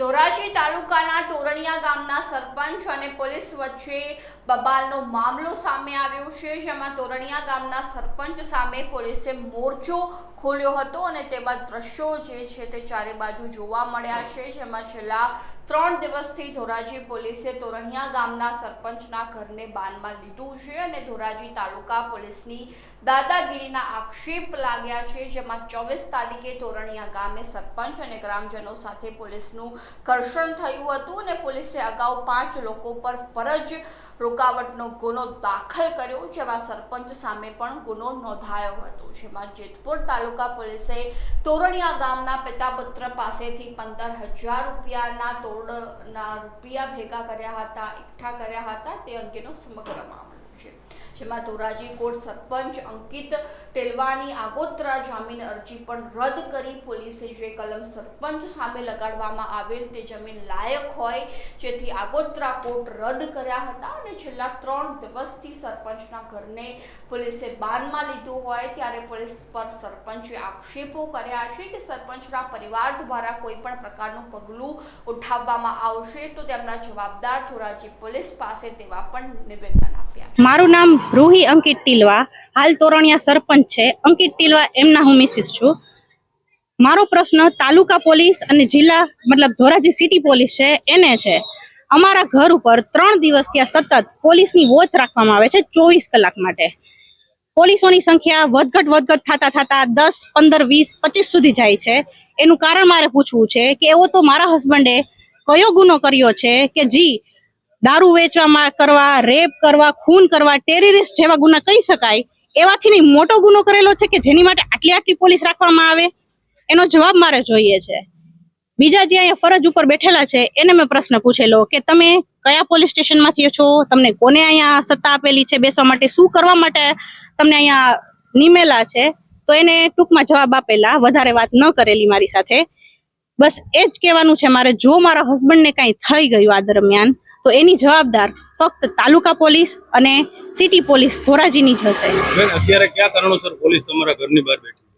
ધોરાજી તાલુકાના તોરણિયા ગામના સરપંચ અને પોલીસ વચ્ચે બબાલનો મામલો સામે આવ્યો છે, જેમાં તોરણિયા ગામના સરપંચ સામે પોલીસે મોરચો ખોલ્યો હતો અને તેમાં દ્રશ્યો જે છે તે ચારે બાજુ જોવા મળ્યા છે, જેમાં છેલ્લા ત્રણ દિવસથી ધોરાજી પોલીસે તોરણિયા ગામના સરપંચના ઘરને બાનમાં લીધું છે અને ધોરાજી તાલુકા પોલીસની દાદાગીરીના આક્ષેપ લાગ્યા છે, જેમાં ચોવીસ તારીખે તોરણિયા ગામે સરપંચ અને ગ્રામજનો સાથે પોલીસનું ઘર્ષણ થયું હતું અને પોલીસે અગાઉ પાંચ લોકો પર ફરજ રોકાવટનો ગુનો દાખલ કર્યો જેવા સરપંચ સામે પણ ગુનો નોંધાયો હતો. જેમાં જેતપુર તાલુકા પોલીસે તોરણિયા ગામના પિતાપુત્ર પાસેથી પંદર હજાર રૂપિયાના તોડના રૂપિયા ભેગા કર્યા હતા, એકઠા કર્યા હતા. તે અંગેનો સમગ્ર મામલો છે. જેમાં ધોરાજી કોટ સરપંચ અંકિત ટેલવાની આગોતરા જામીન અરજી પણ રદ કરી પોલીસે જે કલમ સરપંચ સામે લગાડવામાં આવેલ તે જમીન લાયક હોય જેથી આગોતરા કોર્ટ રદ કર્યા હતા અને છેલ્લા ત્રણ દિવસથી સરપંચના ઘરને પોલીસે બાનમાં લીધું હોય ત્યારે પોલીસ પર સરપંચે આક્ષેપો કર્યા છે કે સરપંચના પરિવાર દ્વારા કોઈ પણ પ્રકારનું પગલું ઉઠાવવામાં આવશે તો તેમના જવાબદાર ધોરાજી પોલીસ પાસે તેવા પણ નિવેદન આપ્યા મારું નામ રૂહી અંકિત ટીલવા. હાલ તોરણિયા સરપંચ છે. અંકિત ટીલવા, એમના હું મિસિસ છું. મારો પ્રશ્ન તાલુકા પોલીસ અને જિલ્લા, મતલબ ધોરાજી સિટી પોલીસ છે, એને છે. અમારા ઘર ઉપર ત્રણ દિવસથી આ સતત પોલીસની વોચ રાખવામાં આવે છે ચોવીસ કલાક માટે. પોલીસોની સંખ્યા વધઘટ વધઘટ થતા થતા દસ, પંદર, વીસ, પચીસ સુધી જાય છે. એનું કારણ મારે પૂછવું છે કે એવો તો મારા હસબન્ડે કયો ગુનો કર્યો છે કે જી દારૂ વેચવામાં કરવા, રેપ કરવા, ખૂન કરવા, ટેરરિસ્ટ જેવા ગુના કહી શકાય, એવાથી નહીં મોટો ગુનો કરેલો છે કે જેની માટે આટલી આટલી પોલીસ રાખવામાં આવે? એનો જવાબ મારે જોઈએ છે. બીજા જે અહીંયા ફરજ ઉપર બેઠેલા છે, એને મેં પ્રશ્ન પૂછેલો કે તમે કયા પોલીસ સ્ટેશનમાંથી છો? તમને કોને અહીંયા સત્તા આપેલી છે બેસવા માટે? શું કરવા માટે તમને અહીંયા નિમેલા છે? તો એને ટૂંકમાં જવાબ આપેલા, વધારે વાત ન કરેલી મારી સાથે. બસ એ જ કહેવાનું છે મારે, જો મારા હસબન્ડને કાંઈ થઈ ગયું આ દરમિયાન તો એની જવાબદાર ફક્ત તાલુકા પોલીસ અને સિટી પોલીસ ધોરાજીની જ હશે. અત્યારે કયા કારણોસર પોલીસ તમારા ઘરની બહાર બેઠી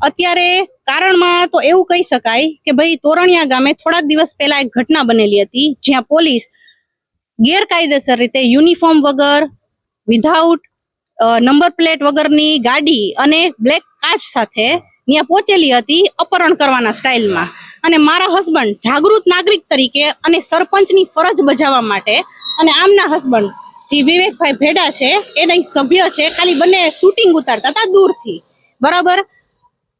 અત્યારે કારણમાં તો એવું કહી શકાય કે ભાઈ તોરણિયા ગામે થોડાક દિવસ પહેલા એક ઘટના બનેલી હતી જ્યાં પોલીસ ગેરકાયદેસર રીતે યુનિફોર્મ વગર વિધાઉટ નંબર પ્લેટ વગરની ગાડી અને બ્લેક કાચ સાથે ત્યાં પહોંચેલી હતી અપહરણ કરવાના સ્ટાઇલમાં અને મારા હસબન્ડ જાગૃત નાગરિક તરીકે અને સરપંચની ફરજ બજાવવા માટે અને આમના હસબન્ડ જે વિવેકભાઈ ભેડા છે એના સભ્ય છે, ખાલી બંને શૂટિંગ ઉતારતા હતા દૂરથી. બરાબર?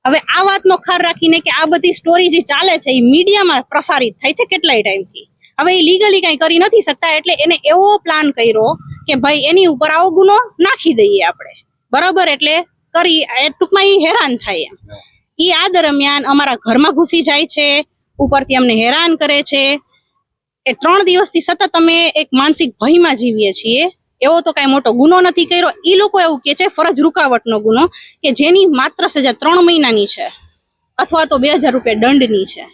હવે આ વાતનો ખાર રાખીને કે આ બધી સ્ટોરી જે ચાલે છે, એ મીડિયામાં પ્રસારિત થાય છે કેટલાય ટાઈમથી. હવે એ લીગલી કાંઈ કરી નથી શકતા, એટલે એને એવો પ્લાન કર્યો કે ભાઈ એની ઉપર આવો ગુનો નાખી દઈએ આપણે. બરાબર? એટલે કરી ટૂંકમાં એ હેરાન થાય એમ. એ આ દરમિયાન અમારા ઘરમાં ઘૂસી જાય છે ઉપરથી અમને હેરાન કરે છે. એ ત્રણ દિવસથી સતત અમે એક માનસિક ભયમાં જીવીએ છીએ. એવો તો કાંઈ મોટો ગુનો નથી કર્યો. એ લોકો એવું કે છે ફરજ રૂકાવટનો ગુનો કે જેની માત્ર સજા ત્રણ મહિનાની છે અથવા તો બે હજાર રૂપિયા દંડની છે.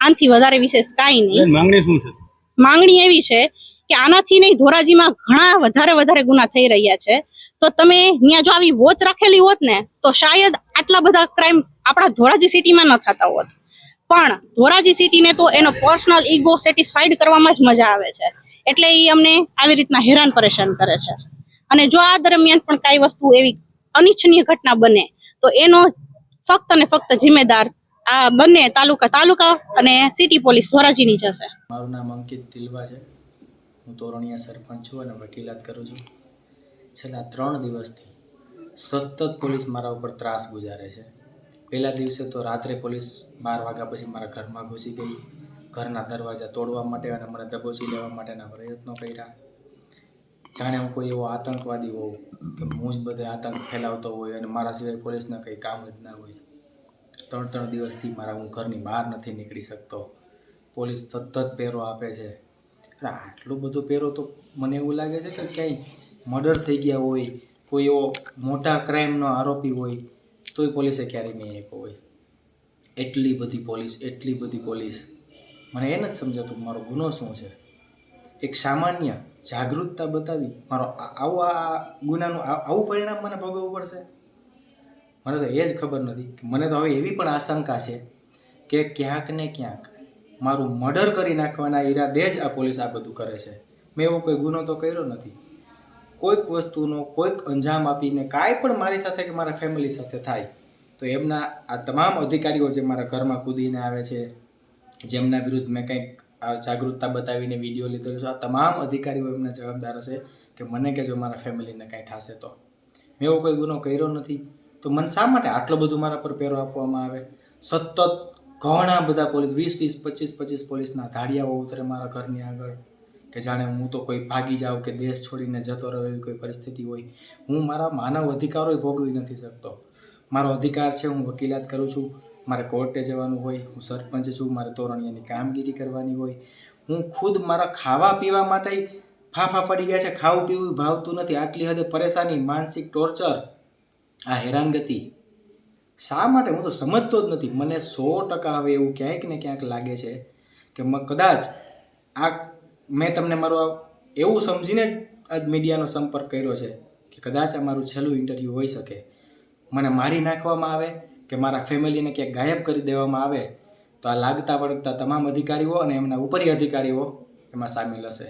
આનાથી વધારે વિશેષ કાંઈ નહીં. માંગણી શું છે? માંગણી એવી છે કે આનાથી નહીં ધોરાજીમાં ઘણા વધારે વધારે ગુના થઈ રહ્યા છે. તો તમે ત્યાં જો આવી વોચ રાખેલી હોત ને, તો શાયદ આટલા બધા ક્રાઇમ આપણા ધોરાજી સિટીમાં ન થતા હોત. પણ ધોરાજી સિટીને તો એનો પર્સનલ ઈગો સેટિસ્ફાઈડ કરવામાં જ મજા આવે છે. એટલે એ અમને આવી રીતના હેરાન પરેશાન કરે છે. અને જો આ દરમિયાન પણ કાંઈ વસ્તુ એવી અનિચ્છનીય ઘટના બને, તો એનો ફક્ત અને ફક્ત જિમ્મેદાર આ બંને તાલુકા તાલુકા અને સિટી પોલીસ ધોરાજીની જશે મારું નામ અંકિત તિલવા છે. હું તોરણિયા સરપંચ છું અને વકીલાત કરું છું. છેલ્લા ત્રણ દિવસથી સતત પોલીસ મારા ઉપર ત્રાસ ગુજારે છે. પહેલા દિવસે તો રાત્રે પોલીસ બાર વાગ્યા પછી મારા ઘરમાં ઘૂસી ગઈ, ઘરના દરવાજા તોડવા માટે અને મને દબોચી લેવા માટેના પ્રયત્નો કર્યા. જાણે હું કોઈ એવો આતંકવાદી હોઉં કે હું જ બધે આતંક ફેલાવતો હોય અને મારા સિવાય પોલીસને કંઈ કામ જ ના હોય. ત્રણ ત્રણ દિવસથી મારા હું ઘરની બહાર નથી નીકળી શકતો. પોલીસ સતત પહેરો આપે છે. આટલું બધું પહેરો તો મને એવું લાગે છે કે ક્યાંય મર્ડર થઈ ગયા હોય, કોઈ એવો મોટા ક્રાઇમનો આરોપી હોય, તોય પોલીસે ક્યારેય નહીં આપ્યો હોય. એટલી બધી પોલીસ, એટલી બધી પોલીસ. મને એ નથી સમજાતું મારો ગુનો શું છે? એક સામાન્ય જાગૃતતા બતાવી મારો આવું આ ગુનાનું આવું પરિણામ મને ભોગવવું પડશે? મને તો એ જ ખબર નથી મને તો હવે એવી પણ આશંકા છે કે ક્યાંક ને ક્યાંક મારું મર્ડર કરી નાખવાના ઈરાદે જ આ પોલીસ આ બધું કરે છે. મેં એવો કોઈ ગુનો તો કર્યો નથી. કોઈક વસ્તુનો કોઈક અંજામ આપીને કાંઈ પણ મારી સાથે કે મારા ફેમિલી સાથે થાય, તો એમના આ તમામ અધિકારીઓ જે મારા ઘરમાં કૂદીને આવે છે, જેમના વિરુદ્ધ મેં કંઈક જાગૃતતા બતાવીને વીડિયો લીધેલો છે, આ તમામ અધિકારીઓ એમના જવાબદાર હશે કે મને કે જો મારા ફેમિલીને કાંઈ થશે તો. મેં એવો કોઈ ગુનો કર્યો નથી. તો મને શા માટે આટલો બધું મારા પર પહેરો આપવામાં આવે? સતત ઘણા બધા પોલીસ, વીસ વીસ, પચીસ પચીસ પોલીસના ધાડિયાઓ ઉતરે મારા ઘરની આગળ. કે જાણે હું તો કોઈ ભાગી જાઉં કે દેશ છોડીને જતો રહ્યો એવી કોઈ પરિસ્થિતિ હોય. હું મારા માનવ અધિકારો ભોગવી નથી શકતો. મારો અધિકાર છે, હું વકીલાત કરું છું. મારે કોર્ટે જવાનું હોય, હું સરપંચ છું, મારે તોરણીયાની કામગીરી કરવાની હોય. હું ખુદ મારા ખાવા પીવા માટે ફાફા પડી ગયા છે, ખાવું પીવું ભાવતું નથી. આટલી હદે પરેશાની, માનસિક ટોર્ચર આ હેરાનગતિ. શા માટે? હું તો સમજતો જ નથી. મને સો ટકા હવે એવું ક્યાંક ને ક્યાંક લાગે છે કે કદાચ આ મેં તમને મારો એવું સમજીને જ આજ મીડિયાનો સંપર્ક કર્યો છે કે કદાચ આ મારું છેલ્લું ઇન્ટરવ્યૂ હોઈ શકે. મને મારી નાખવામાં આવે કે મારા ફેમિલીને ક્યાંક ગાયબ કરી દેવામાં આવે તો આ લાગતા વળગતા તમામ અધિકારીઓ અને એમના ઉપરી અધિકારીઓ એમાં સામેલ હશે.